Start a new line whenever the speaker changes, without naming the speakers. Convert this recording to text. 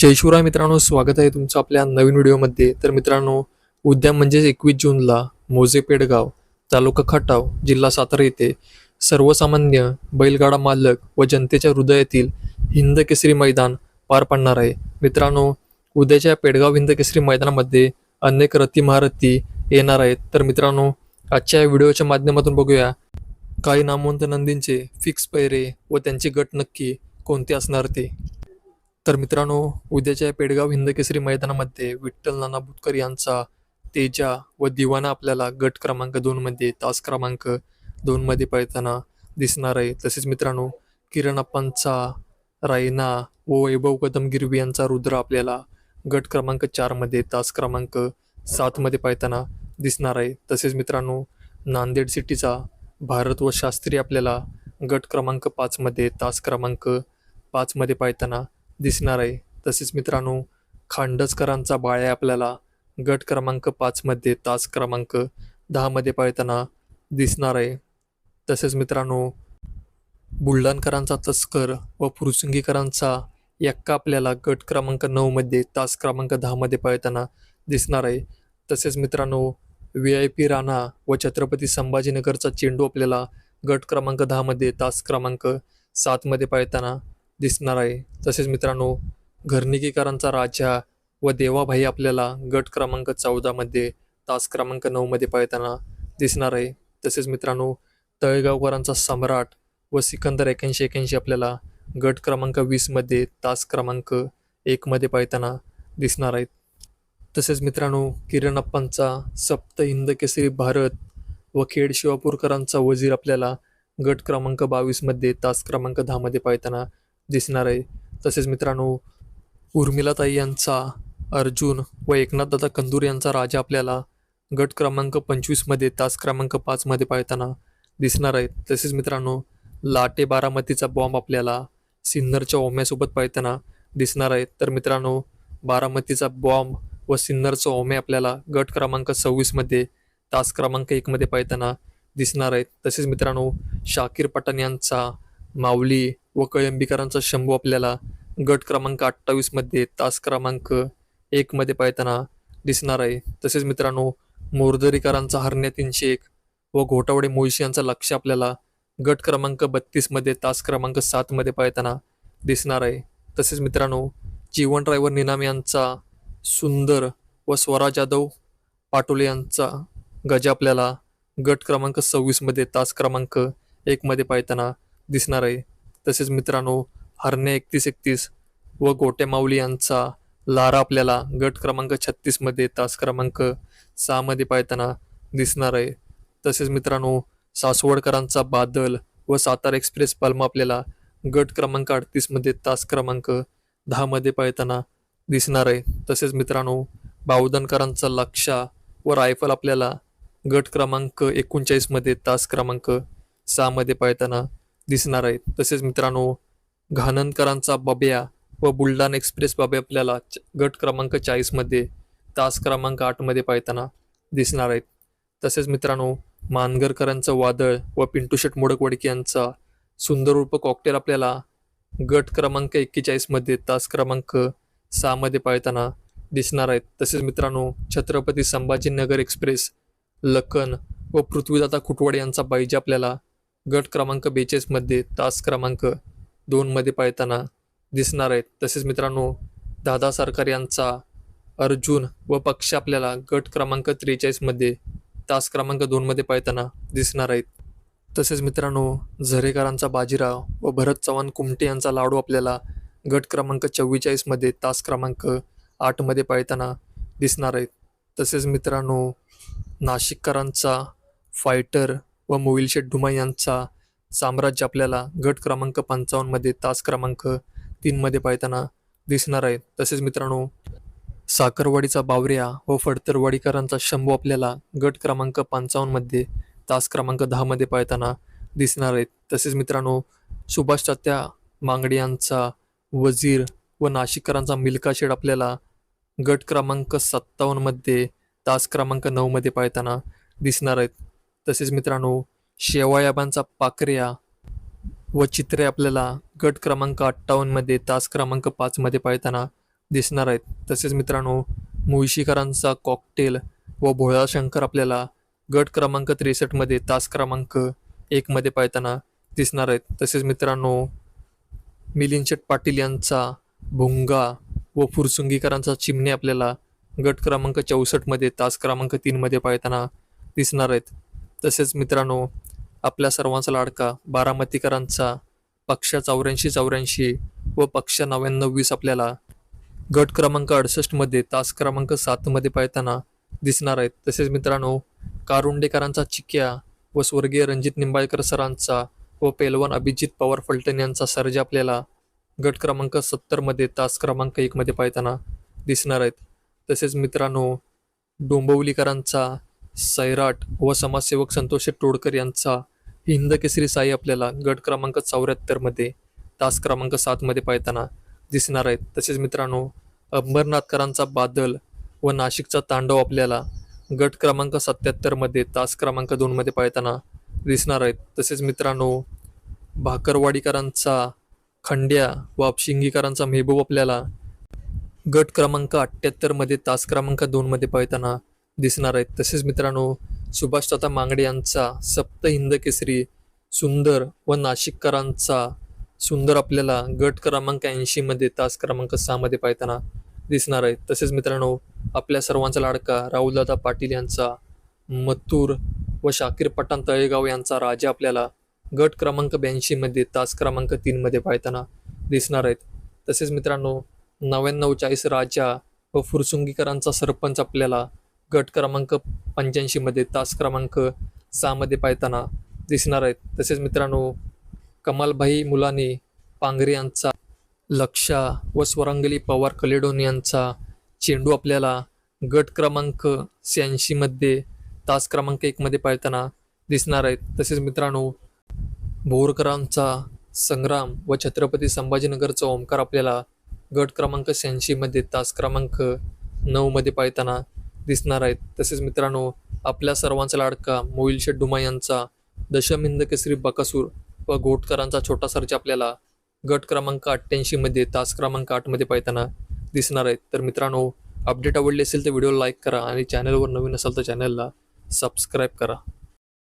जयशिवराय मित्रांनो स्वागत आहे तुमचं आपल्या नवीन व्हिडिओमध्ये. तर मित्रांनो उद्या म्हणजेच एकवीस जूनला मोजे पेडगाव तालुका खटाव जिल्हा सातारा येथे सर्वसामान्य बैलगाडा मालक व जनतेच्या हृदयातील हिंद केसरी मैदान पार पडणार आहे. मित्रांनो उद्याच्या पेडगाव हिंद केसरी मैदानामध्ये अनेक रथी महारथी येणार आहेत. तर मित्रांनो आजच्या या व्हिडिओच्या माध्यमातून बघूया काही नामवंत नंदींचे फिक्स पैरे व त्यांचे गट नक्की कोणते असणार ते. तर मित्रांनो उद्याच्या पेडगाव हिंदकेसरी मैदानामध्ये विठ्ठल नाना बुतकर यांचा तेजा व दिवाना आपल्याला गट क्रमांक दोनमध्ये तास क्रमांक दोनमध्ये पळताना दिसणार आहे. तसेच मित्रांनो किरण अप्पांचा रायना व वैभव कदम गिरवी यांचा रुद्र आपल्याला गट क्रमांक चारमध्ये तास क्रमांक सातमध्ये पळताना दिसणार आहे. तसेच मित्रांनो नांदेड सिटीचा भारत व शास्त्री आपल्याला गट क्रमांक पाचमध्ये तास क्रमांक पाचमध्ये पाळताना दिसणार आहे. तसेच मित्रांनो खांडसकरांचा बाळ्या आपल्याला. गट क्रमांक पाचमध्ये तास क्रमांक दहामध्ये पळताना दिसणार आहे. तसेच मित्रांनो बुलढाणकरांचा तस्कर व फुरसुंगीकरांचा यक्का आपल्याला गट क्रमांक नऊमध्ये तास क्रमांक दहामध्ये पळताना दिसणार आहे. तसेच मित्रांनो व्ही आय पी राणा व छत्रपती संभाजीनगरचा चेंडू आपल्याला गट क्रमांक दहामध्ये तास क्रमांक सातमध्ये पळताना दिसणार आहे. तसेच मित्रांनो घरनिकीकरांचा राजा व देवाभाई आपल्याला गट क्रमांक चौदामध्ये तास क्रमांक नऊमध्ये पळताना दिसणार आहे. तसेच मित्रांनो तळेगावकरांचा सम्राट व सिकंदर एक्याऐंशी एक्याऐंशी आपल्याला गट क्रमांक वीसमध्ये तास क्रमांक एकमध्ये पळताना दिसणार आहेत. तसेच मित्रांनो किरणप्पांचा सप्त हिंद केसरी भारत व खेड शिवापूरकरांचा वजीर आपल्याला गट क्रमांक बावीसमध्ये तास क्रमांक दहामध्ये पळताना दिसणार आहे. तसेच मित्रांनो उर्मिलाताई यांचा अर्जुन व एकनाथदादा कंदूर यांचा राजा आपल्याला गट क्रमांक पंचवीसमध्ये तास क्रमांक पाचमध्ये पाळताना दिसणार आहेत तसेच मित्रांनो लाटे बारामतीचा बॉम्ब आपल्याला सिन्नरच्या ओम्यासोबत पाळताना दिसणार आहेत तर मित्रांनो बारामतीचा बॉम्ब व सिन्नरचं ओमे आपल्याला गट क्रमांक सव्वीसमध्ये तास क्रमांक एकमध्ये पाळताना दिसणार आहेत तसेच मित्रांनो शाकीर पठाण यांचा माऊली व कळंबीकरांचा शंभू आपल्याला गट क्रमांक अठ्ठावीसमध्ये तास क्रमांक एकमध्ये पाहताना दिसणार आहे. तसेच मित्रांनो मोरदरीकरांचा हरण्या तीनशे एक व घोटावडे मोहिशी यांचा लक्ष आपल्याला गट क्रमांक बत्तीसमध्ये तास क्रमांक सातमध्ये पाहताना दिसणार आहे. तसेच मित्रांनो जीवन ड्रायव्हर निनाम यांचा सुंदर व स्वराज जाधव पाटोले यांचा गजा आपल्याला गट क्रमांक सव्वीसमध्ये तास क्रमांक एकमध्ये पाहताना दिसणार आहे. तसेच मित्रांनो हरणे एकतीस एकतीस व गोटे माऊली यांचा लारा आपल्याला गट क्रमांक छत्तीसमध्ये तास क्रमांक सहामध्ये पाळताना दिसणार आहे. तसेच मित्रांनो सासवडकरांचा बादल व सातारा एक्सप्रेस पल्म आपल्याला गट क्रमांक अडतीसमध्ये तास क्रमांक दहामध्ये पाळताना दिसणार आहे. तसेच मित्रांनो बावधनकरांचा लक्षा व रायफल आपल्याला गट क्रमांक एकोणचाळीसमध्ये तास क्रमांक सहामध्ये पाळताना दिसणार आहेत. तसेच मित्रांनो घानंदकरांचा बब्या व बुलढाणा एक्सप्रेस बाबे आपल्याला च- गट क्रमांक चाळीसमध्ये तास क्रमांक आठमध्ये पाळताना दिसणार आहेत. तसेच मित्रांनो मानगरकरांचं वादळ व पिंटू शेट मोडकवडकी यांचा सुंदर उर्फ कॉकटेल आपल्याला गट क्रमांक एक्केचाळीसमध्ये तास क्रमांक सहामध्ये पाळताना दिसणार आहेत. तसेच मित्रांनो छत्रपती संभाजीनगर एक्सप्रेस लखन व पृथ्वीदाता खुटवाडे यांचा पाहिजे आपल्याला गट क्रमांक बेचाळीसमध्ये तास क्रमांक दोनमध्ये पाळताना दिसणार आहेत. तसेच मित्रांनो दादा सरकार यांचा अर्जुन व पक्ष आपल्याला गट क्रमांक त्रेचाळीसमध्ये तास क्रमांक दोनमध्ये पाळताना दिसणार आहेत. तसेच मित्रांनो झरेकरांचा बाजीराव व भरत चव्हाण कुमटे यांचा लाडू आपल्याला गट क्रमांक चव्वेचाळीसमध्ये तास क्रमांक आठमध्ये पाळताना दिसणार आहेत. तसेच मित्रांनो नाशिककरांचा फायटर व मोविल शेठ यांचा साम्राज्य आपल्याला गट क्रमांक पंचावन्नमध्ये तास क्रमांक तीनमध्ये पाळताना दिसणार आहे. तसेच मित्रांनो साखरवाडीचा बावऱ्या व फडतरवाडीकरांचा शंभू आपल्याला गट क्रमांक पंचावन्नमध्ये तास क्रमांक दहामध्ये पाळताना दिसणार आहेत तसेच मित्रांनो सुभाष तात्या मांगडे यांचा वजीर व नाशिककरांचा मिल्का शेड आपल्याला गट क्रमांक सत्तावन्नमध्ये तास क्रमांक नऊमध्ये पाळताना दिसणार आहेत. तसेच मित्रांनो शेवायाबांचा पाकऱ्या व चित्रे आपल्याला गट क्रमांक अठ्ठावन्नमध्ये तास क्रमांक पाचमध्ये पाळताना दिसणार आहेत. तसेच मित्रांनो मुळशीकरांचा कॉकटेल व भोळा शंकर आपल्याला गट क्रमांक त्रेसष्टमध्ये तास क्रमांक एकमध्ये पाळताना दिसणार आहेत. तसेच मित्रांनो मिलिंदशेट पाटील यांचा भुंगा व फुरसुंगीकरांचा चिमणे आपल्याला गट क्रमांक चौसष्टमध्ये तास क्रमांक तीनमध्ये पाळताना दिसणार आहेत. तसेच मित्रांनो आपल्या सर्वांचा लाडका बारामतीकरांचा पक्ष चौऱ्याऐंशी चौऱ्याऐंशी व पक्ष नव्याण्णव वीस आपल्याला गट क्रमांक अडुसष्टमध्ये तास क्रमांक सातमध्ये पाहताना दिसणार आहेत. तसेच मित्रांनो कारुंडेकरांचा चिक्या व स्वर्गीय रणजित निंबाळकर सरांचा व पेलवान अभिजित पवार फलटण यांचा सर्ज आपल्याला गट क्रमांक सत्तरमध्ये तास क्रमांक एकमध्ये पाहताना दिसणार आहेत. तसेच मित्रांनो डोंबवलीकरांचा सैराट व समाजसेवक संतोष टोडकर यांचा हिंद केसरी साई आपल्याला गट क्रमांक चौऱ्याहत्तरमध्ये तास क्रमांक सातमध्ये पाहताना दिसणार आहेत. तसेच मित्रांनो अंबरनाथकरांचा बादल व नाशिकचा तांडव आपल्याला गट क्रमांक सत्याहत्तरमध्ये तास क्रमांक दोनमध्ये पाळताना दिसणार आहेत. तसेच मित्रांनो भाकरवाडीकरांचा खंड्या व अपशिंगीकरांचा मेहबूब आपल्याला गट क्रमांक अठ्ठ्याहत्तरमध्ये तास क्रमांक दोनमध्ये पाळताना दिसणार आहेत. तसेच मित्रांनो सुभाष मांगडे यांचा सप्त हिंद केसरी सुंदर व नाशिककरांचा सुंदर आपल्याला गट क्रमांक ऐंशीमध्ये तास क्रमांक सहामध्ये पाहताना दिसणार आहेत. तसेच मित्रांनो आपल्या सर्वांचा लाडका राहुलदादा पाटील यांचा मथुर व शाकीर पठाण तळेगाव यांचा राजा आपल्याला गट क्रमांक ब्याऐंशीमध्ये तास क्रमांक तीनमध्ये पाहताना दिसणार आहेत. तसेच मित्रांनो नव्याण्णव चाळीस राजा व फुरसुंगीकरांचा सरपंच आपल्याला गट क्रमांक पंच्याऐंशीमध्ये तास क्रमांक सहामध्ये पाहताना दिसणार आहेत. तसेच मित्रांनो कमालभाई मुलानी पांघरे यांचा लक्षा व स्वरांगली पवार कलेडोन यांचा चेंडू आपल्याला गट क्रमांक शहाऐंशीमध्ये तास क्रमांक एकमध्ये पाळताना दिसणार आहेत. तसेच मित्रांनो बोरकरांचा संग्राम व छत्रपती संभाजीनगरचा ओंकार आपल्याला गट क्रमांक शहाऐंशीमध्ये तास क्रमांक नऊमध्ये पाळताना दिसणार आहेत. तसेच मित्रांनो आपल्या सर्वांचा लाडका मोहिल शेठ डुमा यांचा दशमिंद केसरी बकासूर व घोटकरांचा छोटा सर्ज आपल्याला गट क्रमांक अठ्ठ्याऐंशीमध्ये तास क्रमांक आठमध्ये पाहताना दिसणार आहेत. तर मित्रांनो अपडेट आवडली असेल तर व्हिडिओ लाईक करा आणि चॅनलवर नवीन असाल तर चॅनलला सबस्क्राईब करा.